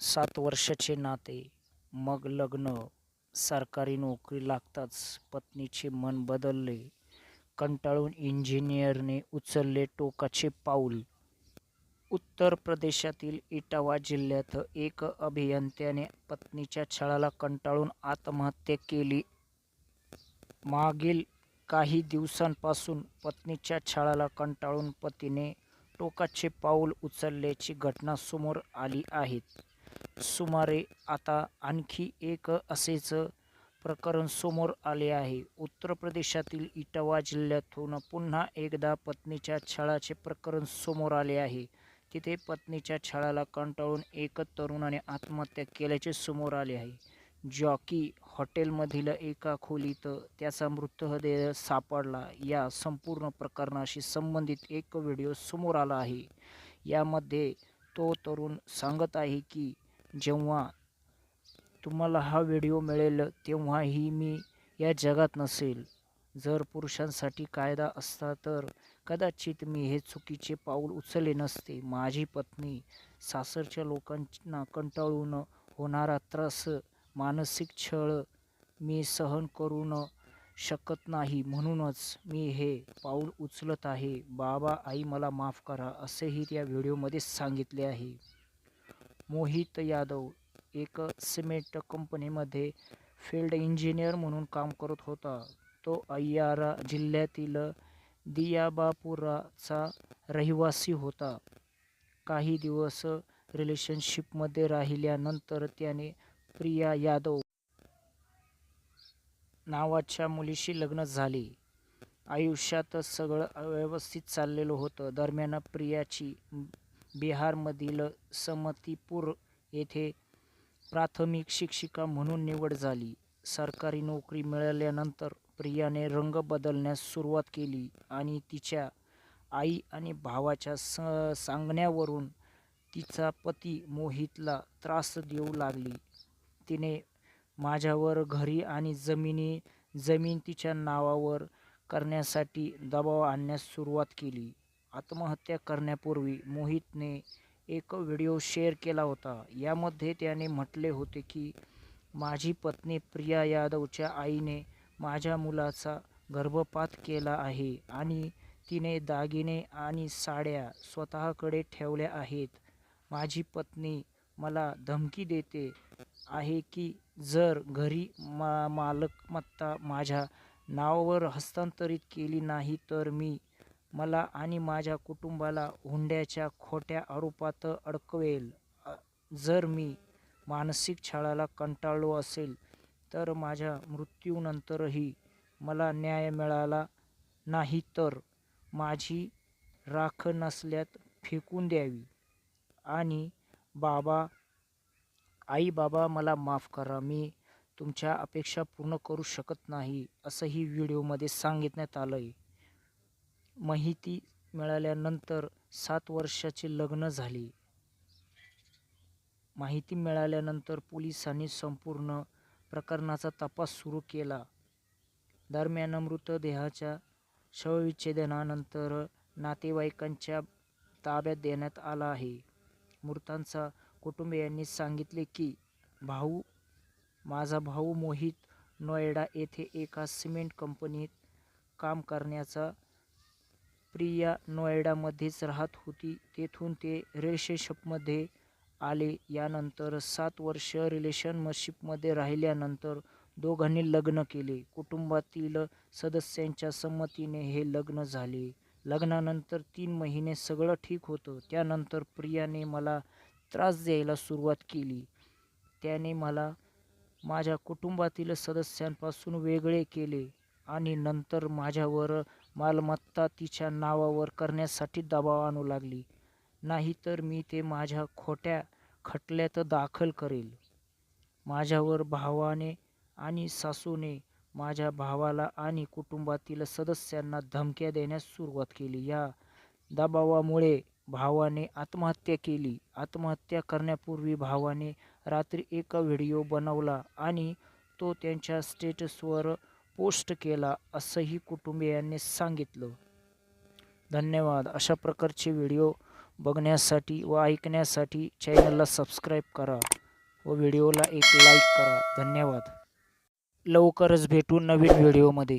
सात वर्षाचे नाते मग लग्न सरकारी नोकरी लागताच पत्नीचे मन बदलले. कंटाळून इंजिनियरने उचलले टोकाचे पाऊल. उत्तर प्रदेशातील इटावा जिल्ह्यात एक अभियंत्याने पत्नीच्या छळाला कंटाळून आत्महत्या केली. मागील काही दिवसांपासून पत्नीच्या छळाला कंटाळून पतीने टोकाचे पाऊल उचलल्याची घटना समोर आली आहेत सुमारे आता आणखी एक असेच प्रकरण समोर आले आहे. उत्तर प्रदेशातील इटावा जिल्ह्यातून पुन्हा एकदा पत्नीच्या छळाचे प्रकरण समोर आले आहे. तिथे पत्नीच्या छळाला कंटाळून एक तरुणाने आत्महत्या केल्याचे समोर आले आहे. जॉकी हॉटेलमधील एका खोलीत त्याचा मृतदेह सापडला. या संपूर्ण प्रकरणाशी संबंधित एक व्हिडिओ समोर आला आहे. यामध्ये तो तरुण सांगत आहे की जेव्हा तुम्हाला हा व्हिडिओ मिळेल तेव्हाही मी या जगात नसेल. जर पुरुषांसाठी कायदा असता तर कदाचित मी हे चुकीचे पाऊल उचलले नसते. माझी पत्नी सासरच्या लोकांना कंटाळून होणारा त्रास मानसिक छळ मी सहन करू न शकत नाही. म्हणूनच मी हे पाऊल उचलत आहे. बाबा आई मला माफ करा असेही त्या व्हिडिओमध्ये सांगितले आहे. मोहित यादव एक सिमेंट कंपनीमध्ये फील्ड इंजिनियर म्हणून काम करत होता. तो अय्यारा जिल्ह्यातील दियाबापुराचा रहिवासी होता. काही दिवस रिलेशनशिपमध्ये राहिल्यानंतर त्याने प्रिया यादव नावाच्या मुलीशी लग्न झाले. आयुष्यात सगळं व्यवस्थित चाललेलं होतं. दरम्यान प्रियाची बिहारमधील समतीपूर येथे प्राथमिक शिक्षिका म्हणून निवड झाली. सरकारी नोकरी मिळाल्यानंतर प्रियाने रंग बदलण्यास सुरुवात केली आणि तिच्या आई आणि भावाच्या स सांगण्यावरून तिचा पती मोहितला त्रास देऊ लागली. तिने माझ्यावर घरी आणि जमिनी जमीन तिच्या नावावर करण्यासाठी दबाव आणण्यास सुरुवात केली. आत्महत्या करण्यापूर्वी मोहितने एक व्हिडिओ शेअर केला होता. यामध्ये त्याने म्हटले होते की माझी पत्नी प्रिया यादवच्या आईने माझ्या मुलाचा गर्भपात केला आहे आणि तिने दागिने आणि साड्या स्वतःकडे ठेवल्या आहेत. माझी पत्नी मला धमकी देते आहे की जर घरी मा मालमत्ता माझ्या नावावर हस्तांतरित केली नाही तर मी मला आणि माझ्या कुटुंबाला हुंड्याच्या खोट्या आरोपात अडकवेल. जर मी मानसिक छळाला कंटाळलो असेल तर माझ्या मृत्यूनंतरही मला न्याय मिळाला नाही तर माझी राख नसल्यात फेकून द्यावी. आणि बाबा आई बाबा मला माफ करा मी तुमच्या अपेक्षा पूर्ण करू शकत नाही असंही व्हिडिओमध्ये सांगितण्यात आलं आहे माहिती मिळाल्यानंतर सात वर्षाचे लग्न झाले. माहिती मिळाल्यानंतर पोलिसांनी संपूर्ण प्रकरणाचा तपास सुरू केला. दरम्यान मृतदेहाच्या शवविच्छेदनानंतर नातेवाईकांच्या ताब्यात देण्यात आला आहे. मृतांचा कुटुंबियांनी सांगितले की भाऊ माझा भाऊ मोहित नोएडा येथे एका सिमेंट कंपनीत काम करण्याचा प्रिया नोएडामध्येच राहत होती. तेथून ते रिलेशनशिपमध्ये आले. यानंतर सात वर्ष रिलेशनशिपमध्ये राहिल्यानंतर दोघांनी लग्न केले. कुटुंबातील सदस्यांच्या संमतीने हे लग्न झाले. लग्नानंतर तीन महिने सगळं ठीक होतं. त्यानंतर प्रियाने मला त्रास द्यायला सुरुवात केली. त्याने मला माझ्या कुटुंबातील सदस्यांपासून वेगळे केले आणि नंतर माझ्यावर मालमत्ता तिच्या नावावर करण्यासाठी दबाव आणू लागली. नाहीतर मी ते माझ्या खोट्या खटल्यात दाखल करेल. माझ्यावर भावाने आणि सासूने माझ्या भावाला आणि कुटुंबातील सदस्यांना धमक्या देण्यास सुरुवात केली. या दबावामुळे भावाने आत्महत्या केली. आत्महत्या करण्यापूर्वी भावाने रात्री एक व्हिडिओ बनवला आणि तो त्यांच्या स्टेटसवर पोस्ट केला असंही कुटुंबियांनी सांगितलं. धन्यवाद. अशा प्रकारचे व्हिडिओ बघण्यासाठी व ऐकण्यासाठी चॅनलला सबस्क्राईब करा व व्हिडिओला एक लाईक करा. धन्यवाद. लवकरच भेटू नवीन व्हिडिओमध्ये.